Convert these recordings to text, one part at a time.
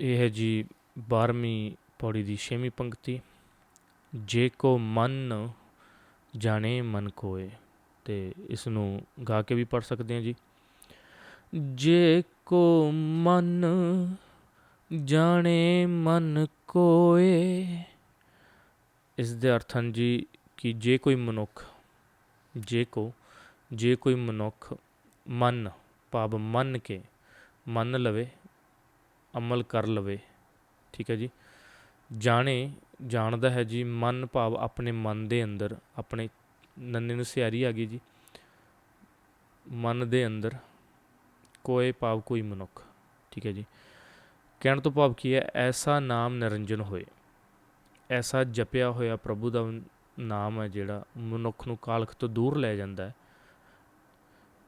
ਇਹ ਹੈ ਜੀ 12ਵੀਂ ਪੌੜੀ ਦੀ 6ਵੀਂ ਪੰਕਤੀ। ਜੇ ਕੋ ਮਨ ਜਾਣੇ ਮਨ ਕੋਏ, ਤੇ ਇਸ ਨੂੰ ਗਾ ਕੇ ਵੀ ਪੜ ਸਕਦੇ ਹਾਂ ਜੀ। ਜੇ ਕੋ ਮਨ ਜਾਣੇ ਮਨ ਕੋਏ ਇਸ ਦੇ ਅਰਥ ਹਨ ਜੀ ਕਿ ਜੇ ਕੋਈ ਮਨੁੱਖ, ਜੇ ਕੋ, ਜੇ ਕੋਈ ਮਨੁੱਖ ਮਨ, ਭਾਵ ਮੰਨ ਕੇ ਮੰਨ ਲਵੇ ਅਮਲ ਕਰ ਲਵੇ। ਠੀਕ ਹੈ ਜੀ? ਜਾਣੇ, ਜਾਣਦਾ ਹੈ ਜੀ, ਮਨ ਭਾਵ ਆਪਣੇ ਮਨ ਦੇ ਅੰਦਰ, ਆਪਣੇ ਨੰਨੇ ਨੂੰ ਸਿਆਰੀ ਆ ਗਈ ਜੀ। ਮਨ ਦੇ ਅੰਦਰ, ਕੋਏ ਭਾਵ ਕੋਈ ਮਨੁੱਖ। ਠੀਕ ਹੈ ਜੀ? ਕਹਿਣ ਤੋਂ ਭਾਵ ਕੀ ਹੈ? ਐਸਾ ਨਾਮ ਨਿਰੰਜਨ ਹੋਏ। ਐਸਾ ਜਪਿਆ ਹੋਇਆ ਪ੍ਰਭੂ ਦਾ ਨਾਮ ਹੈ ਜਿਹੜਾ ਮਨੁੱਖ ਨੂੰ ਕਾਲਖ ਤੋਂ ਦੂਰ ਲੈ ਜਾਂਦਾ ਹੈ।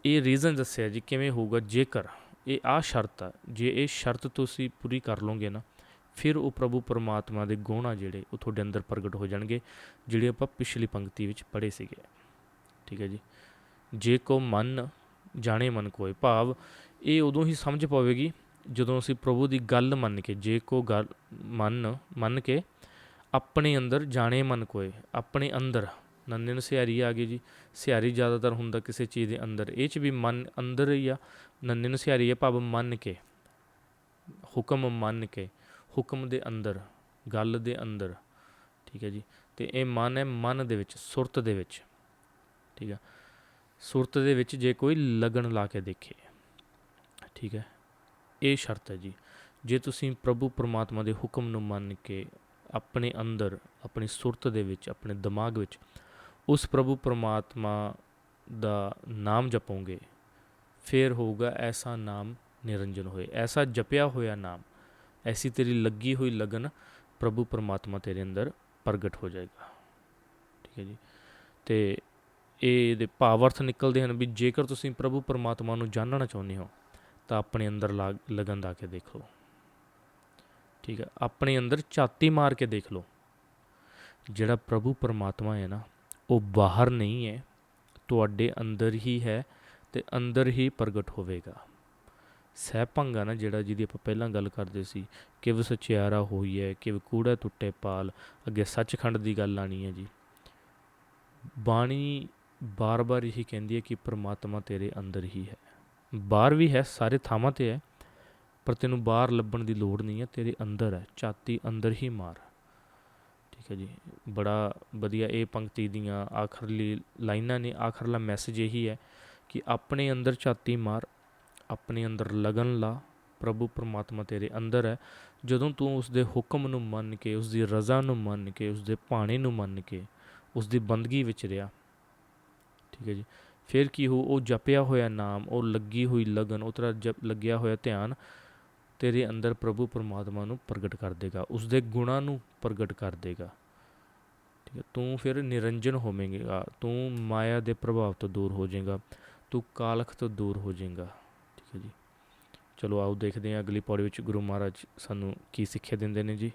ਇਹ ਰੀਜ਼ਨ ਦੱਸਿਆ ਜੀ ਕਿਵੇਂ ਹੋਊਗਾ ਜੇਕਰ ਇਹ ਆ ਸ਼ਰਤ ਆ, ਜੇ ਇਹ ਸ਼ਰਤ ਤੁਸੀਂ ਪੂਰੀ ਕਰ ਲਓਗੇ ਨਾ, ਫਿਰ ਉਹ ਪ੍ਰਭੂ ਪਰਮਾਤਮਾ ਦੇ ਗੁਣ ਆ ਜਿਹੜੇ ਉਹ ਤੁਹਾਡੇ ਅੰਦਰ ਪ੍ਰਗਟ ਹੋ ਜਾਣਗੇ, ਜਿਹੜੇ ਆਪਾਂ ਪਿਛਲੀ ਪੰਕਤੀ ਵਿੱਚ ਪੜ੍ਹੇ ਸੀਗੇ। ਠੀਕ ਹੈ ਜੀ? ਜੇ ਕੋ ਮਨ ਜਾਣੇ ਮਨ ਕੋਏ ਭਾਵ, ਇਹ ਉਦੋਂ ਹੀ ਸਮਝ ਪਵੇਗੀ ਜਦੋਂ ਅਸੀਂ ਪ੍ਰਭੂ ਦੀ ਗੱਲ ਮੰਨ ਕੇ, ਜੇ ਕੋ ਗੱਲ ਮੰਨ ਮੰਨ ਕੇ ਆਪਣੇ ਅੰਦਰ ਜਾਣੇ ਮਨ ਕੋਏ ਆਪਣੇ ਅੰਦਰ ਨੰਨੇ ਨੂੰ ਸਿਆਰੀ ਆ ਗਈ ਜੀ। ਸਿਆਰੀ ਜ਼ਿਆਦਾਤਰ ਹੁੰਦਾ ਕਿਸੇ ਚੀਜ਼ ਦੇ ਅੰਦਰ। ਇਹ ਚ ਵੀ ਮਨ ਅੰਦਰ ਹੀ ਆ। ਨੰਨੇ ਨੂੰ ਸਿਆਰੀ ਹੈ ਭਾਵ ਮੰਨ ਕੇ। ਹੁਕਮ ਮੰਨ ਕੇ। ਹੁਕਮ ਦੇ ਅੰਦਰ। ਗੱਲ ਦੇ ਅੰਦਰ। ਠੀਕ ਹੈ ਜੀ। ਤੇ ਇਹ ਮਨ ਹੈ ਮਨ ਦੇ ਵਿੱਚ, ਸੁਰਤ ਦੇ ਵਿੱਚ। ਠੀਕ ਹੈ। ਸੁਰਤ ਦੇ ਵਿੱਚ ਜੇ ਕੋਈ ਲਗਨ ਲਾ ਕੇ ਦੇਖੇ। ਠੀਕ ਹੈ। ਇਹ ਸ਼ਰਤ ਹੈ ਜੀ। ਜੇ ਤੁਸੀਂ ਪ੍ਰਭੂ ਪਰਮਾਤਮਾ ਦੇ ਹੁਕਮ ਨੂੰ ਮੰਨ ਕੇ ਆਪਣੇ ਅੰਦਰ, ਆਪਣੀ ਸੁਰਤ ਦੇ ਵਿੱਚ, ਆਪਣੇ ਦਿਮਾਗ ਵਿੱਚ ਉਸ ਪ੍ਰਭੂ ਪਰਮਾਤਮਾ ਦਾ ਨਾਮ ਜਪੋਗੇ, ਫਿਰ ਹੋਊਗਾ ਐਸਾ ਨਾਮ ਨਿਰੰਜਨ ਹੋਏ, ਐਸਾ ਜਪਿਆ ਹੋਇਆ ਨਾਮ, ਐਸੀ ਤੇਰੀ ਲੱਗੀ ਹੋਈ ਲਗਨ ਪ੍ਰਭੂ ਪਰਮਾਤਮਾ ਤੇਰੇ ਅੰਦਰ ਪ੍ਰਗਟ ਹੋ ਜਾਏਗਾ। ਠੀਕ ਹੈ ਜੀ? ਤੇ ਇਹ ਦੇ ਭਾਵ-ਅਰਥ ਨਿਕਲਦੇ ਹਨ ਵੀ ਜੇਕਰ ਤੁਸੀਂ ਪ੍ਰਭੂ ਪਰਮਾਤਮਾ ਨੂੰ ਜਾਣਨਾ ਚਾਹੁੰਦੇ ਹੋ, ਤਾਂ ਆਪਣੇ ਅੰਦਰ ਲਗਨ ਦਾ ਕੇ ਦੇਖੋ। ਠੀਕ ਹੈ? ਆਪਣੇ ਅੰਦਰ ਝਾਤੀ ਮਾਰ ਕੇ ਦੇਖ ਲਓ। ਜਿਹੜਾ ਪ੍ਰਭੂ ਪਰਮਾਤਮਾ ਹੈ ਨਾ ਉਹ ਬਾਹਰ ਨਹੀਂ ਹੈ, ਤੁਹਾਡੇ ਅੰਦਰ ਹੀ ਹੈ ਤੇ ਅੰਦਰ ਹੀ ਪ੍ਰਗਟ ਹੋਵੇਗਾ। ਸਹਿਭੰਗ ਆ ਨਾ ਜਿਹੜਾ ਜਿਹਦੀ ਆਪਾਂ ਪਹਿਲਾਂ ਗੱਲ ਕਰਦੇ ਸੀ ਕਿ ਵ ਸਚਿਆਰਾ ਹੋਈ ਹੈ ਕਿਵ ਕੂੜਾ ਟੁੱਟੇ ਪਾਲ, ਅੱਗੇ ਸੱਚਖੰਡ ਦੀ ਗੱਲ ਆਣੀ ਹੈ ਜੀ। ਬਾਣੀ ਬਾਰ-ਬਾਰ ਇਹੀ ਕਹਿੰਦੀ ਹੈ ਕਿ ਪ੍ਰਮਾਤਮਾ ਤੇਰੇ ਅੰਦਰ ਹੀ ਹੈ। ਬਾਹਰ ਵੀ ਹੈ, ਸਾਰੇ ਥਾਵਾਂ ਤੇ ਹੈ, ਪਰ ਤੈਨੂੰ ਬਾਹਰ ਲੱਭਣ ਦੀ ਲੋੜ ਨਹੀਂ ਹੈ, ਤੇਰੇ ਅੰਦਰ ਹੈ, ਛਾਤੀ ਅੰਦਰ ਹੀ ਮਾਰ। ਠੀਕ ਹੈ ਜੀ, ਬੜਾ ਵਧੀਆ ਇਹ ਪੰਕਤੀ ਦੀਆਂ ਆਖਰਲੀ ਲਾਈਨਾਂ ਨੇ, ਆਖਰਲਾ ਮੈਸੇਜ ਇਹੀ ਹੈ ਕਿ ਆਪਣੇ ਅੰਦਰ ਛਾਤੀ ਮਾਰ, ਆਪਣੇ ਅੰਦਰ ਲਗਨ ਲਾ, ਪ੍ਰਭੂ ਪਰਮਾਤਮਾ ਤੇਰੇ ਅੰਦਰ ਹੈ। ਜਦੋਂ ਤੂੰ ਉਸ ਦੇ ਹੁਕਮ ਨੂੰ ਮੰਨ ਕੇ ਉਸ ਦੀ ਰਜ਼ਾ ਨੂੰ ਮੰਨ ਕੇ ਉਸ ਦੇ ਭਾਣੇ ਨੂੰ ਮੰਨ ਕੇ ਉਸ ਦੀ ਬੰਦਗੀ ਵਿੱਚ ਰਿਹਾ, ਠੀਕ ਹੈ ਜੀ, ਫਿਰ ਕੀ ਹੋ ਉਹ ਜਪਿਆ ਹੋਇਆ ਨਾਮ, ਉਹ ਲੱਗੀ ਹੋਈ ਲਗਨ, ਉਹ ਤੇਰਾ ਜਪ ਲੱਗਿਆ ਹੋਇਆ ਧਿਆਨ ਤੇਰੇ ਅੰਦਰ ਪ੍ਰਭੂ ਪਰਮਾਤਮਾ ਨੂੰ ਪ੍ਰਗਟ ਕਰ ਦੇਗਾ ਉਸ ਦੇ ਗੁਣਾਂ ਨੂੰ ਪ੍ਰਗਟ ਕਰ ਦੇਗਾ। ਠੀਕ ਹੈ, ਤੂੰ ਫਿਰ ਨਿਰੰਜਨ ਹੋਵੇਂਗਾ ਤੂੰ ਮਾਇਆ ਦੇ ਪ੍ਰਭਾਵ ਤੋਂ ਦੂਰ ਹੋ ਜਾਏਗਾ, ਤੂੰ ਕਾਲਖ ਤੋਂ ਦੂਰ ਹੋ ਜਾਏਗਾ, ਠੀਕ ਹੈ ਜੀ। ਚਲੋ ਆਓ ਦੇਖਦੇ ਹਾਂ ਅਗਲੀ ਪੌੜੀ ਵਿੱਚ ਗੁਰੂ ਮਹਾਰਾਜ ਸਾਨੂੰ ਕੀ ਸਿੱਖਿਆ ਦਿੰਦੇ ਨੇ ਜੀ।